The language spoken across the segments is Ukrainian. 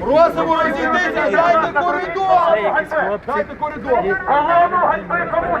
Просимо розійтися, дайте коридор! Дайте коридор! Колону ганьби комусь!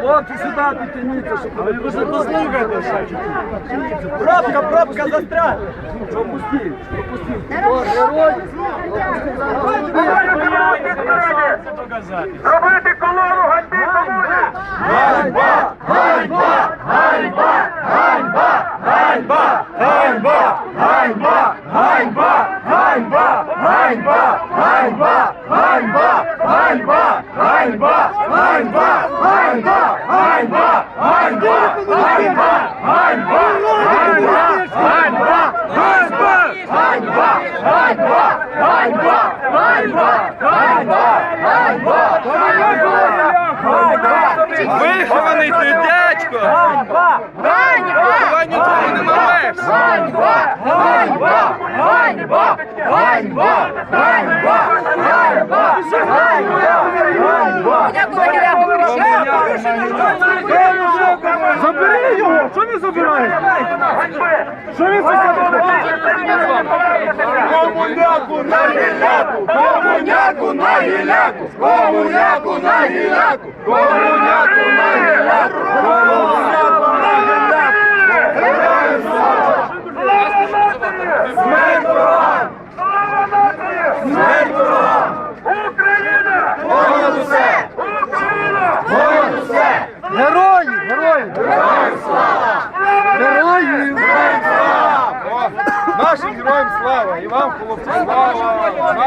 Хлопці, сюди підтягніться, щоб ви вже послухайте ще. Пробка, пробка застряг! Що пустіть? Зробити колону ганьби комуні! Ганьба! Ганьба! Ганьба! Ганьба! Ганьба! Ганьба! Ганьба! Ганьба! Ганьба! Ганьба! Ганьба! Ганьба! Ганьба! Ганьба! Ганьба! Ганьба! Ганьба! Ганьба! Ганьба! Ганьба! Ганьба! Ганьба! Ганьба! Ганьба! Ганьба! Ганьба! Ганьба! Вихований ти дядько! Ганьба! Ваню твого нема легше! Ганьба! Ганьба! Ганьба! Ганьба! Ганьба! Ганьба! Ганьба! Забери його! Що не забираєш? Що він Комуняку на гіляку! Комуняку на гіляку! Комуняку на гіляку! Комуняку на гіляку! Усе! Герої! Героям слава! Герої! Героям слава! Нашим героям слава! І вам, хлопці, слава!